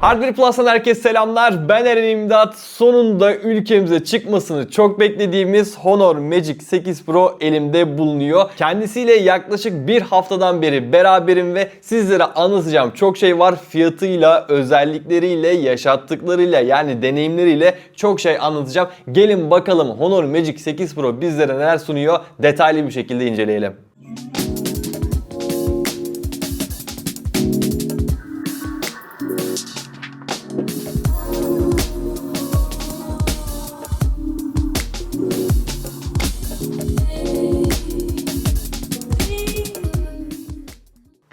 Hardware Plus'tan herkese selamlar. Ben Eren İmdat. Sonunda ülkemize çıkmasını çok beklediğimiz Honor Magic 8 Pro elimde bulunuyor. Kendisiyle yaklaşık bir haftadan beri beraberim ve sizlere anlatacağım çok şey var. Fiyatıyla, özellikleriyle, yaşattıklarıyla yani deneyimleriyle çok şey anlatacağım. Gelin bakalım Honor Magic 8 Pro bizlere neler sunuyor detaylı bir şekilde inceleyelim.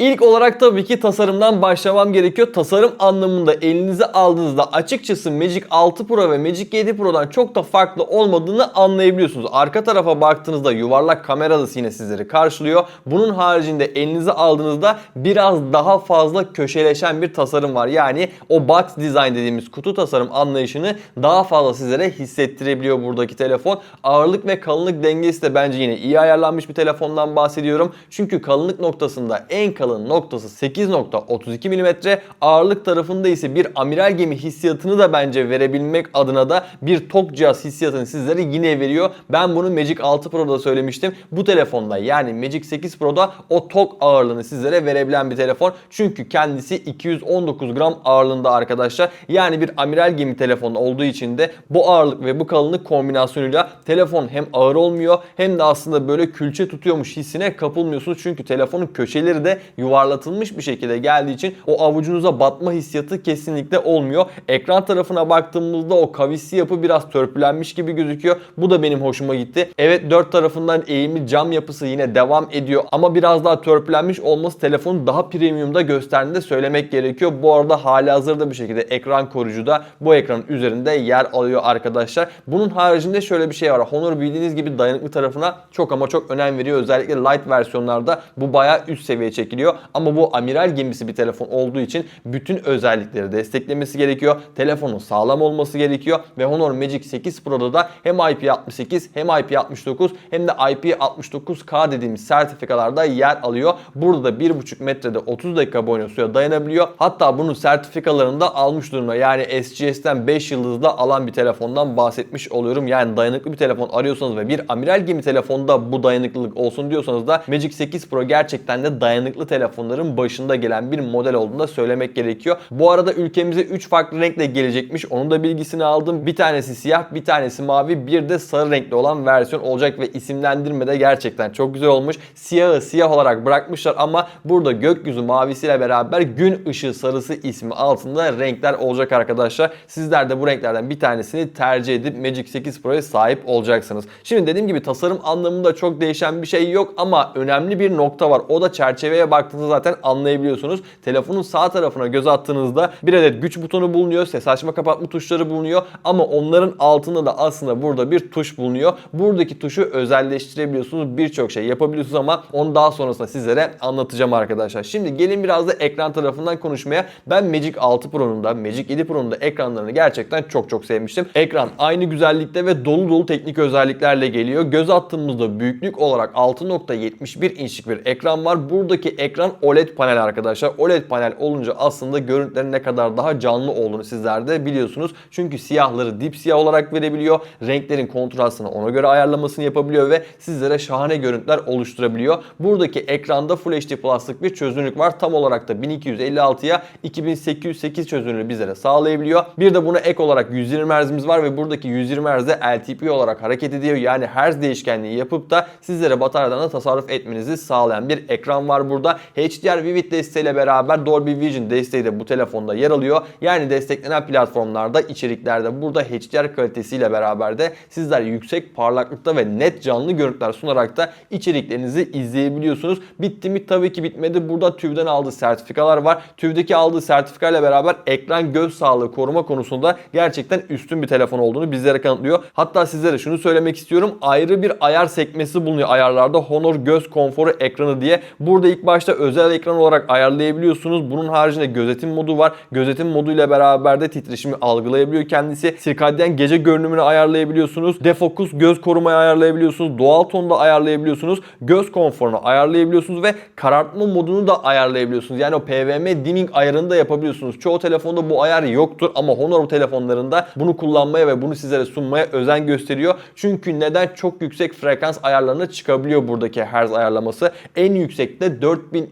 İlk olarak tabii ki tasarımdan başlamam gerekiyor. Tasarım anlamında elinize aldığınızda açıkçası Magic 6 Pro ve Magic 7 Pro'dan çok da farklı olmadığını anlayabiliyorsunuz. Arka tarafa baktığınızda yuvarlak kameralı yine sizleri karşılıyor. Bunun haricinde elinize aldığınızda biraz daha fazla köşeleşen bir tasarım var. Yani o box design dediğimiz kutu tasarım anlayışını daha fazla sizlere hissettirebiliyor buradaki telefon. Ağırlık ve kalınlık dengesi de bence yine iyi ayarlanmış bir telefondan bahsediyorum. Çünkü kalınlık noktasında en kalın noktası 8.32 mm. Ağırlık tarafında ise bir amiral gemi hissiyatını da bence verebilmek adına da bir tok cihaz hissiyatını sizlere yine veriyor. Ben bunu Magic 6 Pro'da söylemiştim. Bu telefonda yani Magic 8 Pro'da o tok ağırlığını sizlere verebilen bir telefon. Çünkü kendisi 219 gram ağırlığında arkadaşlar. Yani bir amiral gemi telefonu olduğu için de bu ağırlık ve bu kalınlık kombinasyonuyla telefon hem ağır olmuyor hem de aslında böyle külçe tutuyormuş hissine kapılmıyorsunuz. Çünkü telefonun köşeleri de yuvarlatılmış bir şekilde geldiği için o avucunuza batma hissiyatı kesinlikle olmuyor. Ekran tarafına baktığımızda o kavisli yapı biraz törpülenmiş gibi gözüküyor. Bu da benim hoşuma gitti. Evet dört tarafından eğimli cam yapısı yine devam ediyor ama biraz daha törpülenmiş olması telefonu daha premiumda gösterdiğini de söylemek gerekiyor. Bu arada hali hazırda bir şekilde ekran koruyucu da bu ekranın üzerinde yer alıyor arkadaşlar. Bunun haricinde şöyle bir şey var. Honor bildiğiniz gibi dayanıklı tarafına çok ama çok önem veriyor. Özellikle light versiyonlarda bu bayağı üst seviye çekiliyor. Ama bu amiral gemisi bir telefon olduğu için bütün özellikleri desteklemesi gerekiyor. Telefonun sağlam olması gerekiyor ve Honor Magic 8 Pro'da da hem IP68 hem IP69 hem de IP69K dediğimiz sertifikalarda yer alıyor. Burada da 1.5 metrede 30 dakika boyunca suya dayanabiliyor. Hatta bunun sertifikalarını da almış durumda. Yani SGS'ten 5 yıldızda alan bir telefondan bahsetmiş oluyorum. Yani dayanıklı bir telefon arıyorsanız ve bir amiral gemi telefonda bu dayanıklılık olsun diyorsanız da Magic 8 Pro gerçekten de dayanıklı telefonların başında gelen bir model olduğunu da söylemek gerekiyor. Bu arada ülkemize 3 farklı renkle gelecekmiş. Onun da bilgisini aldım. Bir tanesi siyah, bir tanesi mavi, bir de sarı renkli olan versiyon olacak ve isimlendirme de gerçekten çok güzel olmuş. Siyahı siyah olarak bırakmışlar ama burada gökyüzü mavisiyle beraber gün ışığı sarısı ismi altında renkler olacak arkadaşlar. Sizler de bu renklerden bir tanesini tercih edip Magic 8 Pro'ya sahip olacaksınız. Şimdi dediğim gibi tasarım anlamında çok değişen bir şey yok ama önemli bir nokta var. O da çerçeveye baktığınızda zaten anlayabiliyorsunuz. Telefonun sağ tarafına göz attığınızda bir adet güç butonu bulunuyor. Ses açma kapatma tuşları bulunuyor. Ama onların altında da aslında burada bir tuş bulunuyor. Buradaki tuşu özelleştirebiliyorsunuz. Birçok şey yapabiliyorsunuz ama onu daha sonrasında sizlere anlatacağım arkadaşlar. Şimdi gelin biraz da ekran tarafından konuşmaya. Ben Magic 6 Pro'nun da Magic 7 Pro'nun da ekranlarını gerçekten çok çok sevmiştim. Ekran aynı güzellikte ve dolu dolu teknik özelliklerle geliyor. Göz attığımızda büyüklük olarak 6.71 inçlik bir ekran var. Buradaki ekran OLED panel arkadaşlar. OLED panel olunca aslında görüntülerin ne kadar daha canlı olduğunu sizler de biliyorsunuz. Çünkü siyahları dip siyah olarak verebiliyor. Renklerin kontrastını ona göre ayarlamasını yapabiliyor ve sizlere şahane görüntüler oluşturabiliyor. Buradaki ekranda Full HD Plus'lık bir çözünürlük var. Tam olarak da 1256'ya 2808 çözünürlüğü bizlere sağlayabiliyor. Bir de buna ek olarak 120 Hz'imiz var ve buradaki 120 Hz'de LTP olarak hareket ediyor. Yani Hz değişkenliği yapıp da sizlere bataryadan da tasarruf etmenizi sağlayan bir ekran var burada. HDR Vivid desteğiyle beraber Dolby Vision desteği de bu telefonda yer alıyor. Yani desteklenen platformlarda içeriklerde burada HDR kalitesiyle beraber de sizler yüksek parlaklıkta ve net canlı görüntüler sunarak da içeriklerinizi izleyebiliyorsunuz. Bitti mi? Tabii ki bitmedi. Burada TÜV'den aldığı sertifikalar var. TÜV'deki aldığı sertifikayla beraber ekran göz sağlığı koruma konusunda gerçekten üstün bir telefon olduğunu bizlere kanıtlıyor. Hatta sizlere şunu söylemek istiyorum. Ayrı bir ayar sekmesi bulunuyor ayarlarda. Honor göz konforu ekranı diye. Burada ilk başta özel ekran olarak ayarlayabiliyorsunuz. Bunun haricinde gözetim modu var. Gözetim modu ile beraber de titreşimi algılayabiliyor kendisi. Sirkadyen gece görünümünü ayarlayabiliyorsunuz. Defokus göz korumayı ayarlayabiliyorsunuz. Doğal tonda ayarlayabiliyorsunuz. Göz konforunu ayarlayabiliyorsunuz ve karartma modunu da ayarlayabiliyorsunuz. Yani o PWM dimming ayarını da yapabiliyorsunuz. Çoğu telefonda bu ayar yoktur ama Honor telefonlarında bunu kullanmaya ve bunu sizlere sunmaya özen gösteriyor. Çünkü neden çok yüksek frekans ayarlarına çıkabiliyor buradaki hertz ayarlaması. En yüksekte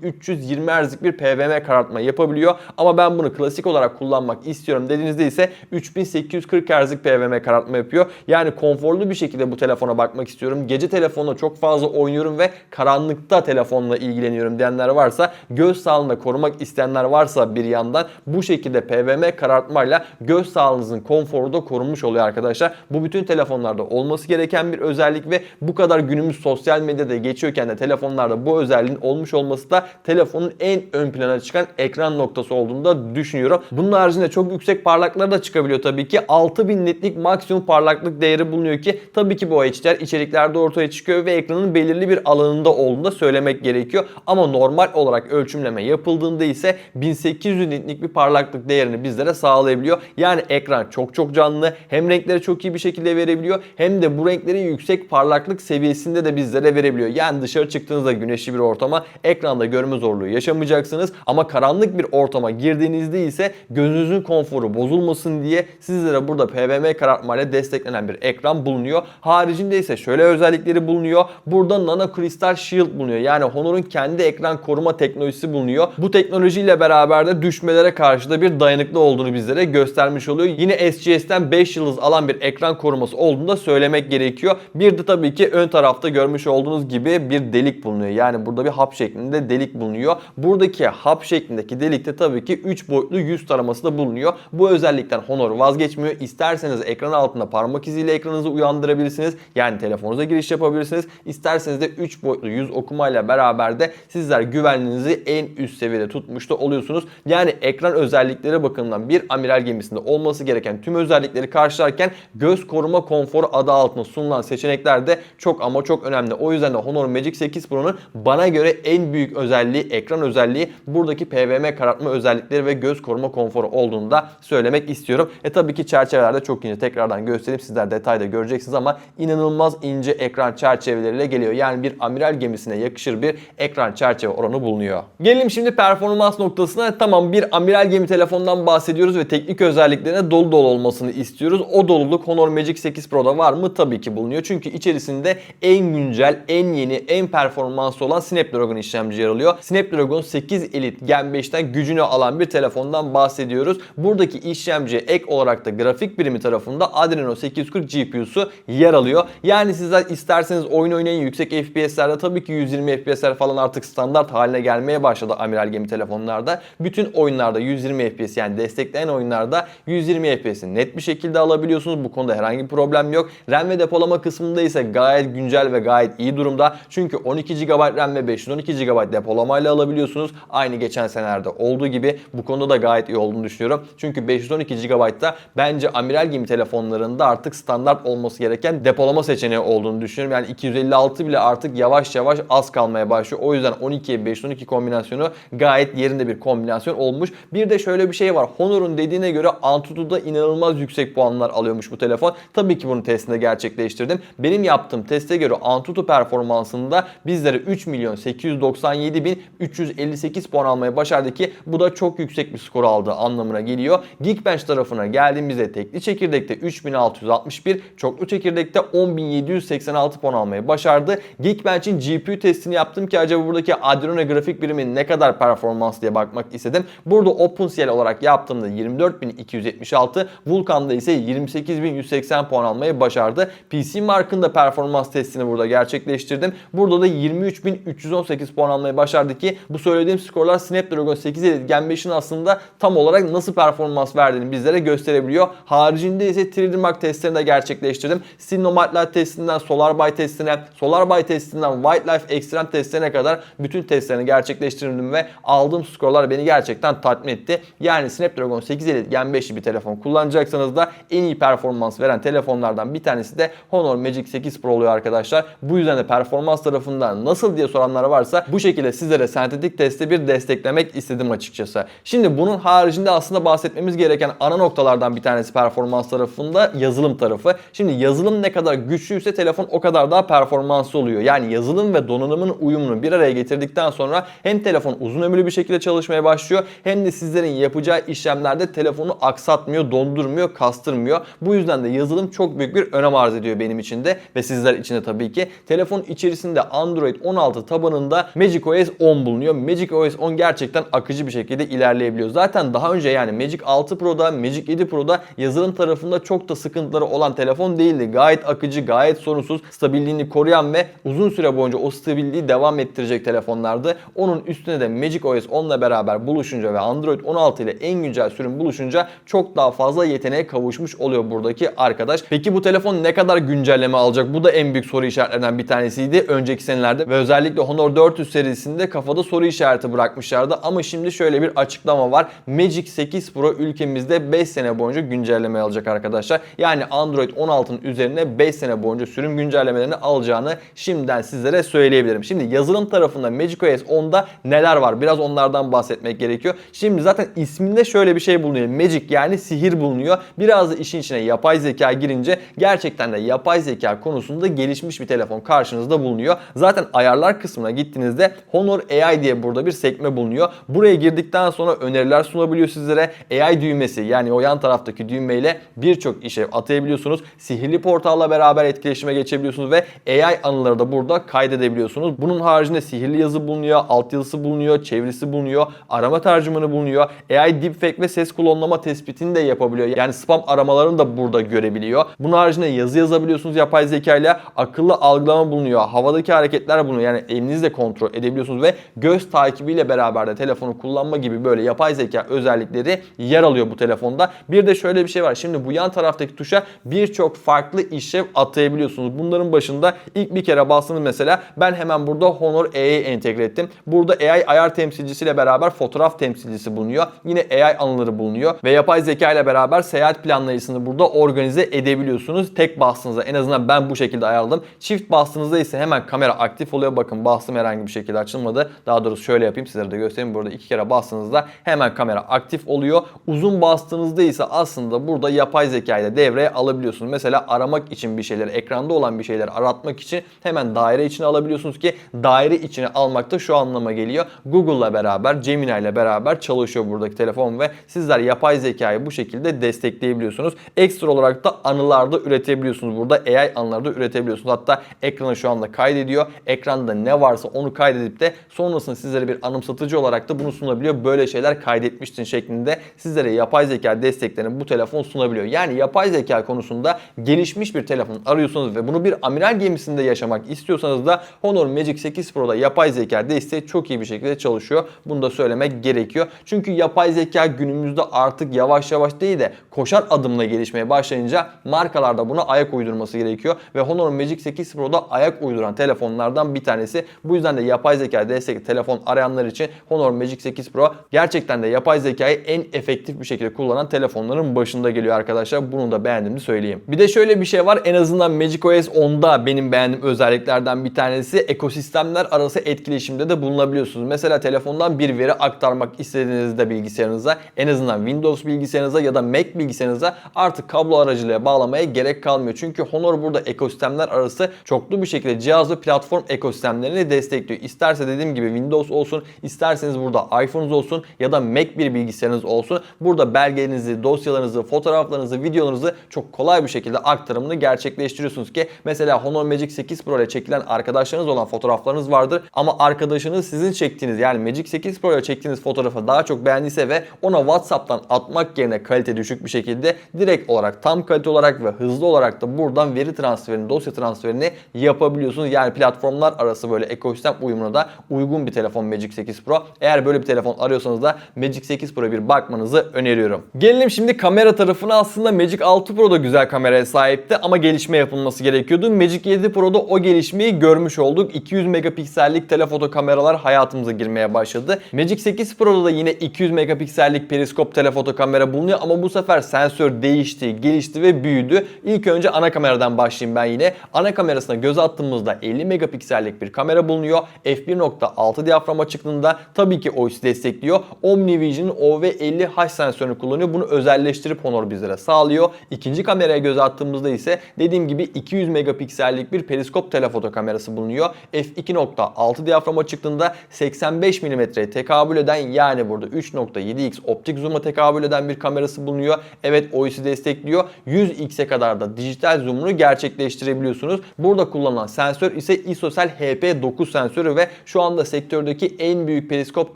4320 Hz'lik bir PWM karartma yapabiliyor. Ama ben bunu klasik olarak kullanmak istiyorum dediğinizde ise 3840 Hz'lik PWM karartma yapıyor. Yani konforlu bir şekilde bu telefona bakmak istiyorum. Gece telefonla çok fazla oynuyorum ve karanlıkta telefonla ilgileniyorum diyenler varsa göz sağlığını korumak isteyenler varsa bir yandan bu şekilde PWM karartmayla göz sağlığınızın konforu da korunmuş oluyor arkadaşlar. Bu bütün telefonlarda olması gereken bir özellik ve bu kadar günümüz sosyal medyada geçiyorken de telefonlarda bu özelliğin olmuş olması da telefonun en ön plana çıkan ekran noktası olduğunu da düşünüyorum. Bunun haricinde çok yüksek parlaklıklar da çıkabiliyor tabii ki. 6000 netlik maksimum parlaklık değeri bulunuyor ki tabii ki bu HDR içeriklerde ortaya çıkıyor ve ekranın belirli bir alanında olduğunu da söylemek gerekiyor. Ama normal olarak ölçümleme yapıldığında ise 1800 netlik bir parlaklık değerini bizlere sağlayabiliyor. Yani ekran çok çok canlı. Hem renkleri çok iyi bir şekilde verebiliyor hem de bu renkleri yüksek parlaklık seviyesinde de bizlere verebiliyor. Yani dışarı çıktığınızda güneşli bir ortama ekranda görme zorluğu yaşamayacaksınız. Ama karanlık bir ortama girdiğinizde ise gözünüzün konforu bozulmasın diye sizlere burada PWM karartmayla desteklenen bir ekran bulunuyor. Haricinde ise şöyle özellikleri bulunuyor. Burada Nano Crystal Shield bulunuyor. Yani Honor'un kendi ekran koruma teknolojisi bulunuyor. Bu teknolojiyle beraber de düşmelere karşı da bir dayanıklı olduğunu bizlere göstermiş oluyor. Yine SGS'ten 5 yıldız alan bir ekran koruması olduğunu da söylemek gerekiyor. Bir de tabii ki ön tarafta görmüş olduğunuz gibi bir delik bulunuyor. Yani burada bir hap şeklinde delik bulunuyor. Buradaki hap şeklindeki delikte tabii ki 3 boyutlu yüz taraması da bulunuyor. Bu özellikten Honor vazgeçmiyor. İsterseniz ekran altında parmak iziyle ekranınızı uyandırabilirsiniz. Yani telefonunuza giriş yapabilirsiniz. İsterseniz de 3 boyutlu yüz okumayla beraber de sizler güvenliğinizi en üst seviyede tutmuş da oluyorsunuz. Yani ekran özellikleri bakımından bir amiral gemisinde olması gereken tüm özellikleri karşılarken göz koruma konforu adı altında sunulan seçenekler de çok ama çok önemli. O yüzden de Honor Magic 8 Pro'nun bana göre en büyük özelliği, ekran özelliği buradaki PWM karartma özellikleri ve göz koruma konforu olduğunu da söylemek istiyorum. E tabii ki çerçevelerde çok ince. Tekrardan göstereyim sizler detayda göreceksiniz ama inanılmaz ince ekran çerçeveleriyle geliyor. Yani bir amiral gemisine yakışır bir ekran çerçeve oranı bulunuyor. Gelelim şimdi performans noktasına. Tamam bir amiral gemi telefondan bahsediyoruz ve teknik özelliklerine dolu dolu olmasını istiyoruz. O doluluk Honor Magic 8 Pro'da var mı? Tabii ki bulunuyor. Çünkü içerisinde en güncel, en yeni, en performanslı olan Snapdragon işlemci yer alıyor. Snapdragon 8 Elite Gen 5'ten gücünü alan bir telefondan bahsediyoruz. Buradaki işlemciye ek olarak da grafik birimi tarafında Adreno 840 GPU'su yer alıyor. Yani sizler isterseniz oyun oynayın yüksek FPS'lerde tabii ki 120 FPS'ler falan artık standart haline gelmeye başladı amiral gemi telefonlarda. Bütün oyunlarda 120 FPS yani destekleyen oyunlarda 120 FPS'i net bir şekilde alabiliyorsunuz. Bu konuda herhangi bir problem yok. RAM ve depolama kısmında ise gayet güncel ve gayet iyi durumda. Çünkü 12 GB RAM ve 512 GB depolamayla alabiliyorsunuz. Aynı geçen senelerde olduğu gibi bu konuda da gayet iyi olduğunu düşünüyorum. Çünkü 512 GB'da bence amiral gemi telefonlarında artık standart olması gereken depolama seçeneği olduğunu düşünüyorum. Yani 256 bile artık yavaş yavaş az kalmaya başlıyor. O yüzden 12'ye 512 kombinasyonu gayet yerinde bir kombinasyon olmuş. Bir de şöyle bir şey var. Honor'un dediğine göre Antutu'da inanılmaz yüksek puanlar alıyormuş bu telefon. Tabii ki bunu testinde gerçekleştirdim. Benim yaptığım teste göre Antutu performansında bizlere 3 milyon 897 bin 358 puan almaya başardı ki bu da çok yüksek bir skor aldığı anlamına geliyor. Geekbench tarafına geldiğimizde tekli çekirdekte 3661, çoklu çekirdekte 10786 puan almayı başardı. Geekbench'in GPU testini yaptım ki acaba buradaki Adreno grafik birimi ne kadar performans diye bakmak istedim. Burada OpenCL olarak yaptığımda 24276, Vulkan'da ise 28180 puan almayı başardı. PC Mark'ın da performans testini burada gerçekleştirdim. Burada da 23318 puan almayı başardı ki bu söylediğim skorlar Snapdragon 8 Elite Gen 5'in aslında tam olarak nasıl performans verdiğini bizlere gösterebiliyor. Haricinde ise 3D Mark testlerini de gerçekleştirdim. Sinomat testinden SolarBuy testine, SolarBuy testinden Wildlife Extreme testlerine kadar bütün testlerini gerçekleştirdim ve aldığım skorlar beni gerçekten tatmin etti. Yani Snapdragon 8 Elite Gen 5'li bir telefon kullanacaksanız da en iyi performans veren telefonlardan bir tanesi de Honor Magic 8 Pro oluyor arkadaşlar. Bu yüzden de performans tarafından nasıl diye soranlar varsa bu şekilde sizlere sentetik testi bir desteklemek istedim açıkçası. Şimdi bunun haricinde aslında bahsetmemiz gereken ana noktalardan bir tanesi performans tarafında yazılım tarafı. Şimdi yazılım ne kadar güçlüyse telefon o kadar daha performanslı oluyor. Yani yazılım ve donanımın uyumunu bir araya getirdikten sonra hem telefon uzun ömürlü bir şekilde çalışmaya başlıyor hem de sizlerin yapacağı işlemlerde telefonu aksatmıyor, dondurmuyor, kastırmıyor. Bu yüzden de yazılım çok büyük bir önem arz ediyor benim için de ve sizler için de tabii ki. Telefon içerisinde Android 16 tabanında Magic OS 10 bulunuyor. Magic OS 10 gerçekten akıcı bir şekilde ilerleyebiliyor. Zaten daha önce yani Magic 6 Pro'da, Magic 7 Pro'da yazılım tarafında çok da sıkıntıları olan telefon değildi. Gayet akıcı, gayet sorunsuz, stabilliğini koruyan ve uzun süre boyunca o stabilliği devam ettirecek telefonlardı. Onun üstüne de Magic OS 10 ile beraber buluşunca ve Android 16 ile en güncel sürüm buluşunca çok daha fazla yeteneğe kavuşmuş oluyor buradaki arkadaş. Peki bu telefon ne kadar güncelleme alacak? Bu da en büyük soru işaretlerinden bir tanesiydi önceki senelerde ve özellikle Honor 400 serisinde kafada soru işareti bırakmışlardı ama şimdi şöyle bir açıklama var. Magic 8 Pro ülkemizde 5 sene boyunca güncelleme alacak arkadaşlar. Yani Android 16'nın üzerine 5 sene boyunca sürüm güncellemelerini alacağını şimdiden sizlere söyleyebilirim. Şimdi yazılım tarafında Magic OS 10'da neler var? Biraz onlardan bahsetmek gerekiyor. Şimdi zaten isminde şöyle bir şey bulunuyor. Magic yani sihir bulunuyor. Biraz da işin içine yapay zeka girince gerçekten de yapay zeka konusunda gelişmiş bir telefon karşınızda bulunuyor. Zaten ayarlar kısmına gittiğinizde Honor AI diye burada bir sekme bulunuyor. Buraya girdikten sonra öneriler sunabiliyor sizlere. AI düğmesi yani o yan taraftaki düğmeyle birçok işe atayabiliyorsunuz. Sihirli portalla beraber etkileşime geçebiliyorsunuz ve AI anıları da burada kaydedebiliyorsunuz. Bunun haricinde sihirli yazı bulunuyor, altyazısı bulunuyor, çevirisi bulunuyor, arama tercümanı bulunuyor. AI deepfake ve ses klonlama tespitini de yapabiliyor. Yani spam aramalarını da burada görebiliyor. Bunun haricinde yazı yazabiliyorsunuz yapay zeka ile. Akıllı algılama bulunuyor. Havadaki hareketler bulunuyor. Yani elinizle kontrol edebiliyorsunuz ve göz takibiyle beraber de telefonu kullanma gibi böyle yapay zeka özellikleri yer alıyor bu telefonda. Bir de şöyle bir şey var. Şimdi bu yan taraftaki tuşa birçok farklı işlev atayabiliyorsunuz. Bunların başında ilk bir kere bastınız mesela ben hemen burada Honor A'yı entegre ettim. Burada AI ayar temsilcisiyle beraber fotoğraf temsilcisi bulunuyor. Yine AI anıları bulunuyor ve yapay zeka ile beraber seyahat planlayıcısını burada organize edebiliyorsunuz. Tek bastığınızda en azından ben bu şekilde ayarladım. Çift bastığınızda ise hemen kamera aktif oluyor. Bakın bastım herhangi bir şekilde açılmadı. Daha doğrusu şöyle yapayım sizlere de göstereyim. Burada iki kere bastığınızda hemen kamera aktif oluyor. Uzun bastığınızda ise aslında burada yapay zeka ile devreye alabiliyorsunuz. Mesela aramak için bir şeyleri, ekranda olan bir şeyleri aratmak için hemen daire içine alabiliyorsunuz ki daire içine almak da şu anlama geliyor. Google'la beraber, Gemini ile beraber çalışıyor buradaki telefon ve sizler yapay zekayı bu şekilde destekleyebiliyorsunuz. Ekstra olarak da anılarda üretebiliyorsunuz. Burada AI anılarda üretebiliyorsunuz. Hatta ekranı şu anda kaydediyor. Ekranda ne varsa onu kaydedip de sonrasında sizlere bir anımsatıcı olarak da bunu sunabiliyor. Böyle şeyler kaydetmiştin şeklinde sizlere yapay zeka desteklerini bu telefon sunabiliyor. Yani yapay zeka konusunda gelişmiş bir telefon arıyorsanız ve bunu bir amiral gemisinde yaşamak istiyorsanız da Honor Magic 8 Pro'da yapay zeka desteği çok iyi bir şekilde çalışıyor. Bunu da söylemek gerekiyor. Çünkü yapay zeka günümüzde artık yavaş yavaş değil de koşar adımla gelişmeye başlayınca markalarda buna ayak uydurması gerekiyor ve Honor Magic 8 Pro'da ayak uyduran telefonlardan bir tanesi. Bu yüzden de yapay zeka destekli telefon arayanlar için Honor Magic 8 Pro gerçekten de yapay zekayı en efektif bir şekilde kullanan telefonların başında geliyor arkadaşlar. Bunu da beğendiğimi söyleyeyim. Bir de şöyle bir şey var. En azından Magic OS 10'da benim beğendiğim özelliklerden bir tanesi ekosistemler arası etkileşimde de bulunabiliyorsunuz. Mesela telefondan bir veri aktarmak istediğinizde bilgisayarınıza en azından Windows bilgisayarınıza ya da Mac bilgisayarınıza artık kablo aracılığıyla bağlamaya gerek kalmıyor. Çünkü Honor burada ekosistemler arası çoklu bir şekilde cihaz ve platform ekosistemlerini destekliyor. Dediğim gibi Windows olsun, isterseniz burada iPhone'unuz olsun ya da Mac bir bilgisayarınız olsun. Burada belgelerinizi, dosyalarınızı, fotoğraflarınızı, videolarınızı çok kolay bir şekilde aktarımını gerçekleştiriyorsunuz ki mesela Honor Magic 8 Pro ile çekilen arkadaşlarınız olan fotoğraflarınız vardır ama arkadaşınız sizin çektiğiniz yani Magic 8 Pro ile çektiğiniz fotoğrafı daha çok beğendiyse ve ona WhatsApp'tan atmak yerine kalite düşük bir şekilde direkt olarak tam kalite olarak ve hızlı olarak da buradan veri transferini, dosya transferini yapabiliyorsunuz. Yani platformlar arası böyle ekosistem uyumuna da uygun bir telefon Magic 8 Pro. Eğer böyle bir telefon arıyorsanız da Magic 8 Pro'ya bir bakmanızı öneriyorum. Gelelim şimdi kamera tarafına. Aslında Magic 6 Pro da güzel kameraya sahipti ama gelişme yapılması gerekiyordu. Magic 7 Pro'da o gelişmeyi görmüş olduk. 200 megapiksellik telefoto kameralar hayatımıza girmeye başladı. Magic 8 Pro'da da yine 200 megapiksellik periskop telefoto kamera bulunuyor ama bu sefer sensör değişti, gelişti ve büyüdü. İlk önce ana kameradan başlayayım ben yine. Ana kamerasına göz attığımızda 50 megapiksellik bir kamera bulunuyor. F1 f2.6 diyafram açıklığında tabii ki OIS destekliyor. OmniVision'ın OV50H sensörünü kullanıyor. Bunu özelleştirip Honor bizlere sağlıyor. İkinci kameraya göz attığımızda ise dediğim gibi 200 megapiksellik bir periskop telefoto kamerası bulunuyor. f2.6 diyafram açıklığında 85 mm'ye tekabül eden yani burada 3.7x optik zoom'a tekabül eden bir kamerası bulunuyor. Evet OIS'i destekliyor. 100x'e kadar da dijital zoom'unu gerçekleştirebiliyorsunuz. Burada kullanılan sensör ise ISOCELL HP9 sensörü ve şu anda sektördeki en büyük periskop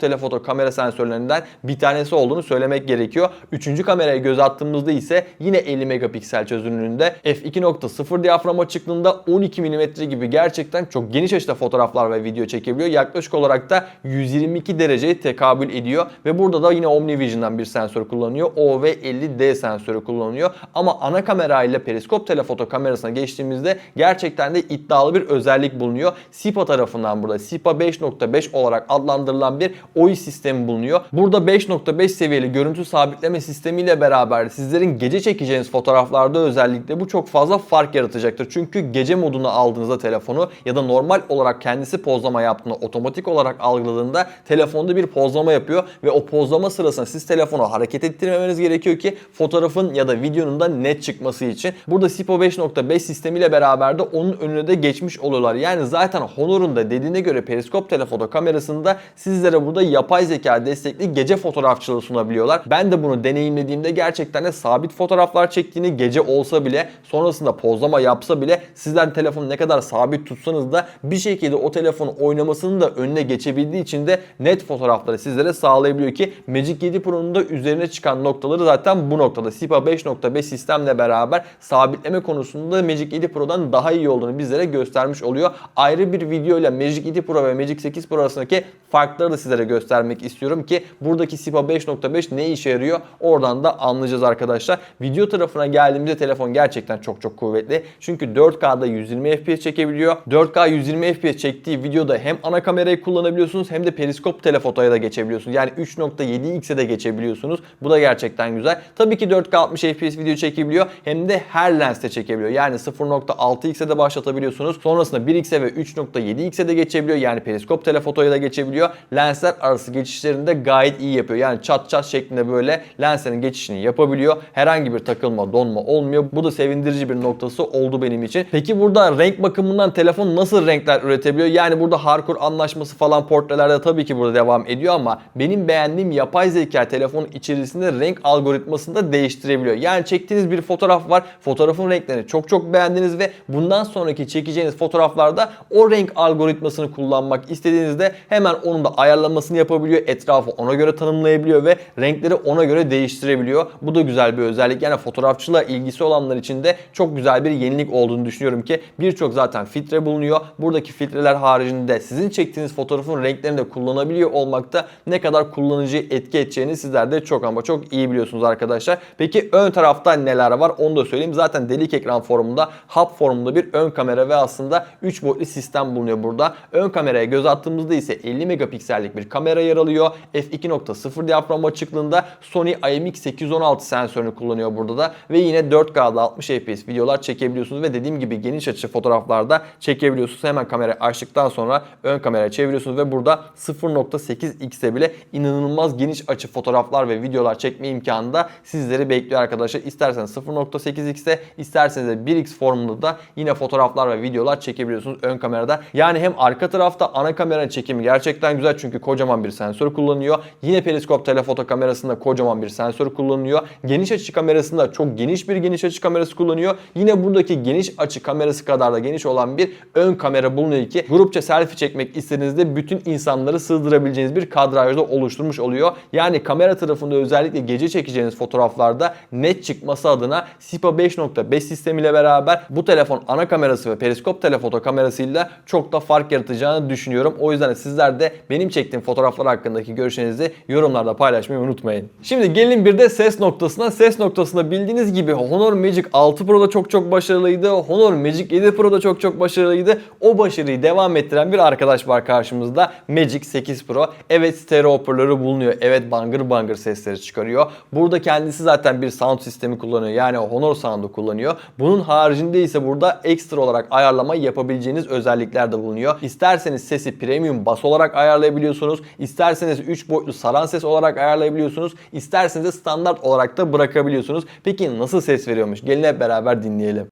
telefoto kamera sensörlerinden bir tanesi olduğunu söylemek gerekiyor. Üçüncü kameraya göz attığımızda ise yine 50 megapiksel çözünürlüğünde f2.0 diyafram açıklığında 12 mm gibi gerçekten çok geniş açıda fotoğraflar ve video çekebiliyor. Yaklaşık olarak da 122 dereceye tekabül ediyor ve burada da yine OmniVision'dan bir sensör kullanıyor. OV50D sensörü kullanıyor. Ama ana kamera ile periskop telefoto kamerasına geçtiğimizde gerçekten de iddialı bir özellik bulunuyor. SIPA tarafından burada SIPA 5.5 olarak adlandırılan bir OIS sistemi bulunuyor. Burada 5.5 seviyeli görüntü sabitleme sistemiyle beraber sizlerin gece çekeceğiniz fotoğraflarda özellikle bu çok fazla fark yaratacaktır. Çünkü gece moduna aldığınızda telefonu ya da normal olarak kendisi pozlama yaptığında otomatik olarak algıladığında telefonda bir pozlama yapıyor ve o pozlama sırasında siz telefonu hareket ettirmemeniz gerekiyor ki fotoğrafın ya da videonun da net çıkması için. Burada SIPO 5.5 sistemiyle beraber de onun önüne de geçmiş oluyorlar. Yani zaten Honor'un da dediğine göre periskop telefoto kamerasında sizlere burada yapay zeka destekli gece fotoğrafçılığı sunabiliyorlar. Ben de bunu deneyimlediğimde gerçekten de sabit fotoğraflar çektiğini gece olsa bile sonrasında pozlama yapsa bile sizler telefonu ne kadar sabit tutsanız da bir şekilde o telefonu oynamasının da önüne geçebildiği için de net fotoğrafları sizlere sağlayabiliyor ki Magic 7 Pro'nun da üzerine çıkan noktaları zaten bu noktada. SIPA 5.5 sistemle beraber sabitleme konusunda Magic 7 Pro'dan daha iyi olduğunu bizlere göstermiş oluyor. Ayrı bir video ile Magic 7 Pro ve Magic 8 Pro arasındaki farkları da sizlere göstermek istiyorum ki buradaki SIPA 5.5 ne işe yarıyor oradan da anlayacağız arkadaşlar. Video tarafına geldiğimizde telefon gerçekten çok çok kuvvetli. Çünkü 4K'da 120 FPS çekebiliyor. 4K 120 FPS çektiği videoda hem ana kamerayı kullanabiliyorsunuz hem de periskop telefotoya da geçebiliyorsunuz. Yani 3.7x'e de geçebiliyorsunuz. Bu da gerçekten güzel. Tabii ki 4K 60 FPS video çekebiliyor hem de her lenste çekebiliyor. Yani 0.6x'e de başlatabiliyorsunuz. Sonrasında 1x'e ve 3.7x'e de geçebiliyor. Yani periskop telefotoya da geçebiliyor. Lensler arası geçişlerini de gayet iyi yapıyor. Yani çat çat şeklinde böyle lenslerin geçişini yapabiliyor. Herhangi bir takılma, donma olmuyor. Bu da sevindirici bir noktası oldu benim için. Peki burada renk bakımından telefon nasıl renkler üretebiliyor? Yani burada hardcore anlaşması falan portrelerde tabii ki burada devam ediyor ama benim beğendiğim yapay zeka telefonun içerisinde renk algoritmasını da değiştirebiliyor. Yani çektiğiniz bir fotoğraf var. Fotoğrafın renklerini çok çok beğendiniz ve bundan sonraki çekeceğiniz fotoğraflarda o renk algoritmasını kullanmak istediğinizde hemen onun da ayarlamasını yapabiliyor. Etrafı ona göre tanımlayabiliyor ve renkleri ona göre değiştirebiliyor. Bu da güzel bir özellik. Yani fotoğrafçılığa ilgisi olanlar için de çok güzel bir yenilik olduğunu düşünüyorum ki birçok zaten filtre bulunuyor. Buradaki filtreler haricinde sizin çektiğiniz fotoğrafın renklerini de kullanabiliyor olmakta ne kadar kullanıcıyı etki edeceğini sizler de çok ama çok iyi biliyorsunuz arkadaşlar. Peki ön tarafta neler var onu da söyleyeyim. Zaten delik ekran formunda, hub formunda bir ön kamera ve aslında 3 boyutlu sistem bulunuyor burada. Ön kameraya göz attığımızda ise 50 megapiksellik bir kamera yer alıyor. f2.0 diyafram açıklığında Sony IMX816 sensörünü kullanıyor burada da ve yine 4K'da 60 FPS videolar çekebiliyorsunuz ve dediğim gibi geniş açı fotoğraflarda çekebiliyorsunuz. Hemen kamerayı açtıktan sonra ön kameraya çeviriyorsunuz ve burada 0.8x'te bile inanılmaz geniş açı fotoğraflar ve videolar çekme imkanı da sizleri bekliyor arkadaşlar. İsterseniz 0.8x'te isterseniz de 1x formunda da yine fotoğraflar ve videolar çekebiliyorsunuz ön kamerada. Yani hem arka tarafta ana kameranın çekimi gerçekten güzel çünkü kocaman bir sensör kullanıyor. Yine periskop telefoto kamerasında kocaman bir sensör kullanıyor. Geniş açı kamerasında çok geniş bir geniş açı kamerası kullanıyor. Yine buradaki geniş açı kamerası kadar da geniş olan bir ön kamera bulunuyor ki grupça selfie çekmek istediğinizde bütün insanları sığdırabileceğiniz bir kadrajda oluşturmuş oluyor. Yani kamera tarafında özellikle gece çekeceğiniz fotoğraflarda net çıkması adına SIPA 5.5 sistemiyle beraber bu telefon ana kamerası ve periskop telefoto kamerasıyla çok da fark yaratacağını düşünüyorum. O yüzden sizler de benim çektiğim fotoğraflar hakkındaki görüşlerinizi yorumlarda paylaşmayı unutmayın. Şimdi gelin bir de ses noktasına. Ses noktasında bildiğiniz gibi Honor Magic 6 Pro da çok çok başarılıydı. Honor Magic 7 Pro da çok çok başarılıydı. O başarıyı devam ettiren bir arkadaş var karşımızda. Magic 8 Pro. Evet stereo hoparlörü bulunuyor. Evet bangır bangır sesleri çıkarıyor. Burada kendisi zaten bir sound sistemi kullanıyor. Yani Honor Sound'u kullanıyor. Bunun haricinde ise burada ekstra olarak ayarlama yapabileceğiniz özellikler de bulunuyor. İsterseniz sesi premium bas olarak ayarlayabiliyorsunuz. İsterseniz 3 boyutlu saran ses olarak ayarlayabiliyorsunuz. İsterseniz de standart olarak da bırakabiliyorsunuz. Peki nasıl ses veriyormuş? Gelin hep beraber dinleyelim.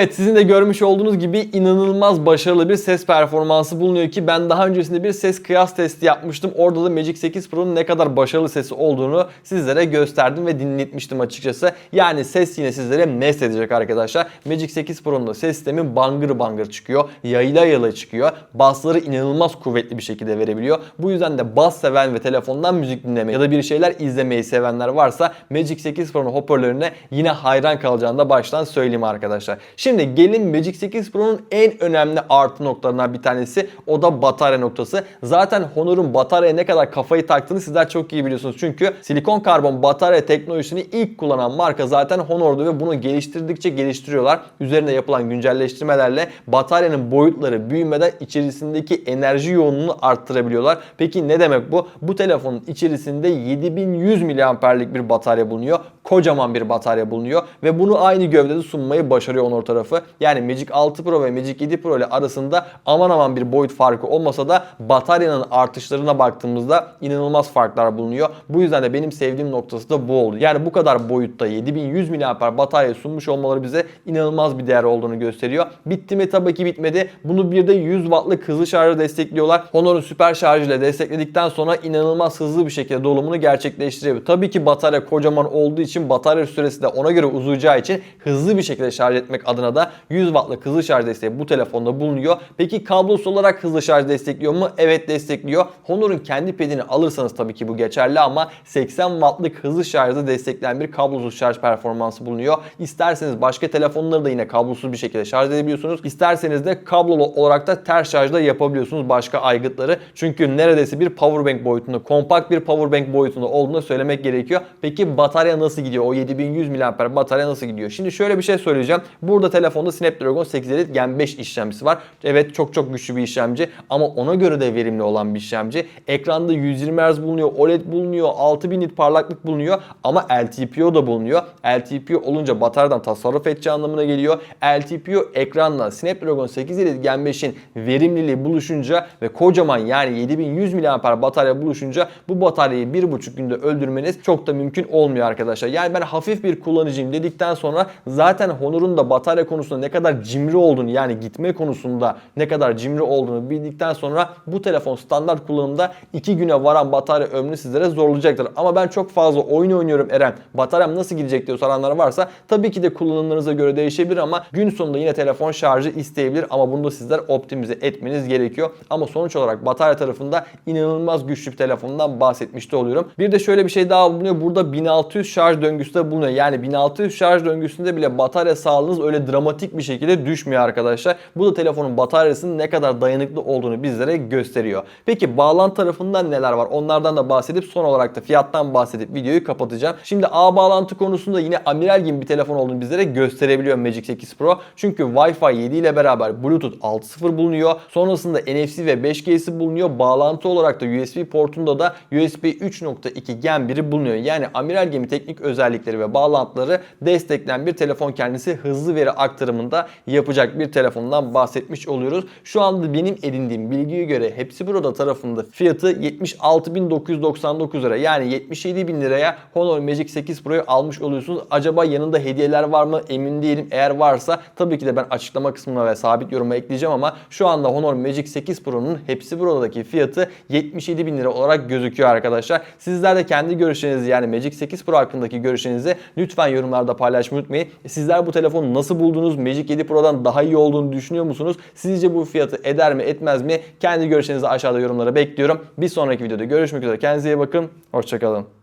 Evet sizin de görmüş olduğunuz gibi inanılmaz başarılı bir ses performansı bulunuyor ki ben daha öncesinde bir ses kıyas testi yapmıştım. Orada da Magic 8 Pro'nun ne kadar başarılı sesi olduğunu sizlere gösterdim ve dinletmiştim açıkçası. Yani ses yine sizlere mest edecek arkadaşlar. Magic 8 Pro'nun da ses sistemi bangır bangır çıkıyor. Yayla yayla çıkıyor. Basları inanılmaz kuvvetli bir şekilde verebiliyor. Bu yüzden de bas seven ve telefondan müzik dinlemeyi ya da bir şeyler izlemeyi sevenler varsa Magic 8 Pro'nun hoparlörüne yine hayran kalacağını da baştan söyleyeyim arkadaşlar. Şimdi gelin Magic 8 Pro'nun en önemli artı noktalarından bir tanesi o da batarya noktası. Zaten Honor'un bataryaya ne kadar kafayı taktığını sizler çok iyi biliyorsunuz. Çünkü silikon karbon batarya teknolojisini ilk kullanan marka zaten Honor'du ve bunu geliştirdikçe geliştiriyorlar. Üzerinde yapılan güncelleştirmelerle bataryanın boyutları büyümeden içerisindeki enerji yoğunluğunu arttırabiliyorlar. Peki ne demek bu? Bu telefonun içerisinde 7100 miliamperlik bir batarya bulunuyor. Kocaman bir batarya bulunuyor ve bunu aynı gövdede sunmayı başarıyor Honor tarafı. Yani Magic 6 Pro ve Magic 7 Pro ile arasında aman aman bir boyut farkı olmasa da bataryanın artışlarına baktığımızda inanılmaz farklar bulunuyor. Bu yüzden de benim sevdiğim noktası da bu oldu. Yani bu kadar boyutta 7100 mAh batarya sunmuş olmaları bize inanılmaz bir değer olduğunu gösteriyor. Bitti mi? Tabii ki bitmedi. Bunu bir de 100 wattlık hızlı şarjı destekliyorlar. Honor'un süper şarjı ile destekledikten sonra inanılmaz hızlı bir şekilde dolumunu gerçekleştiriyor. Tabii ki batarya kocaman olduğu için batarya süresi de ona göre uzayacağı için hızlı bir şekilde şarj etmek adına da 100 wattlık hızlı şarj desteği bu telefonda bulunuyor. Peki kablosuz olarak hızlı şarj destekliyor mu? Evet destekliyor. Honor'un kendi pedini alırsanız tabii ki bu geçerli ama 80 wattlık hızlı şarjı destekleyen bir kablosuz şarj performansı bulunuyor. İsterseniz başka telefonları da yine kablosuz bir şekilde şarj edebiliyorsunuz. İsterseniz de kablolu olarak da ters şarjda yapabiliyorsunuz başka aygıtları. Çünkü neredeyse bir powerbank boyutunda, kompakt bir powerbank boyutunda olduğunu söylemek gerekiyor. Peki batarya nasıl gidiyor? O 7100 mAh batarya nasıl gidiyor? Şimdi şöyle bir şey söyleyeceğim. Burada telefonda Snapdragon 8 Elite Gen 5 işlemcisi var. Evet çok çok güçlü bir işlemci ama ona göre de verimli olan bir işlemci. Ekranda 120 Hz bulunuyor, OLED bulunuyor, 6000 nit parlaklık bulunuyor ama LTPO da bulunuyor. LTPO olunca bataryadan tasarruf edeceği anlamına geliyor. LTPO ekranla Snapdragon 8 Elite Gen 5'in verimliliği buluşunca ve kocaman yani 7100 mAh batarya buluşunca bu bataryayı 1,5 günde öldürmeniz çok da mümkün olmuyor arkadaşlar. Yani ben hafif bir kullanıcıyım dedikten sonra zaten Honor'un da batarya konusunda ne kadar cimri olduğunu yani gitme konusunda ne kadar cimri olduğunu bildikten sonra bu telefon standart kullanımda 2 güne varan batarya ömrünü sizlere zorlayacaktır. Ama ben çok fazla oyun oynuyorum Eren. Bataryam nasıl gidecek diye soranlar varsa tabii ki de kullanımlarınıza göre değişebilir ama gün sonunda yine telefon şarjı isteyebilir ama bunu da sizler optimize etmeniz gerekiyor. Ama sonuç olarak batarya tarafında inanılmaz güçlü bir telefondan bahsetmiş de oluyorum. Bir de şöyle bir şey daha bulunuyor. Burada 1600 şarj döngüsü de bulunuyor. Yani 1600 şarj döngüsünde bile batarya sağlığınız öyle dramatik bir şekilde düşmüyor arkadaşlar. Bu da telefonun bataryasının ne kadar dayanıklı olduğunu bizlere gösteriyor. Peki bağlantı tarafından neler var? Onlardan da bahsedip son olarak da fiyattan bahsedip videoyu kapatacağım. Şimdi ağ bağlantı konusunda yine amiral gibi bir telefon olduğunu bizlere gösterebiliyor Magic 8 Pro. Çünkü Wi-Fi 7 ile beraber Bluetooth 6.0 bulunuyor. Sonrasında NFC ve 5G'si bulunuyor. Bağlantı olarak da USB portunda da USB 3.2 Gen 1'i bulunuyor. Yani amiral gemi teknik özellikleri ve bağlantıları destekleyen bir telefon kendisi hızlı veri aktarımında yapacak bir telefondan bahsetmiş oluyoruz. Şu anda benim edindiğim bilgiye göre Hepsi Burada tarafında fiyatı 76.999 lira. Yani 77.000 liraya Honor Magic 8 Pro'yu almış oluyorsunuz. Acaba yanında hediyeler var mı emin değilim. Eğer varsa tabii ki de ben açıklama kısmına ve sabit yoruma ekleyeceğim ama şu anda Honor Magic 8 Pro'nun Hepsi Burada'daki fiyatı 77.000 lira olarak gözüküyor arkadaşlar. Sizler de kendi görüşlerinizi yani Magic 8 Pro hakkındaki görüşlerinizi lütfen yorumlarda paylaşmayı unutmayın. Sizler bu telefonu nasıl buldunuz? Magic 7 Pro'dan daha iyi olduğunu düşünüyor musunuz? Sizce bu fiyatı eder mi etmez mi? Kendi görüşlerinizi aşağıda yorumlara bekliyorum. Bir sonraki videoda görüşmek üzere. Kendinize iyi bakın. Hoşçakalın.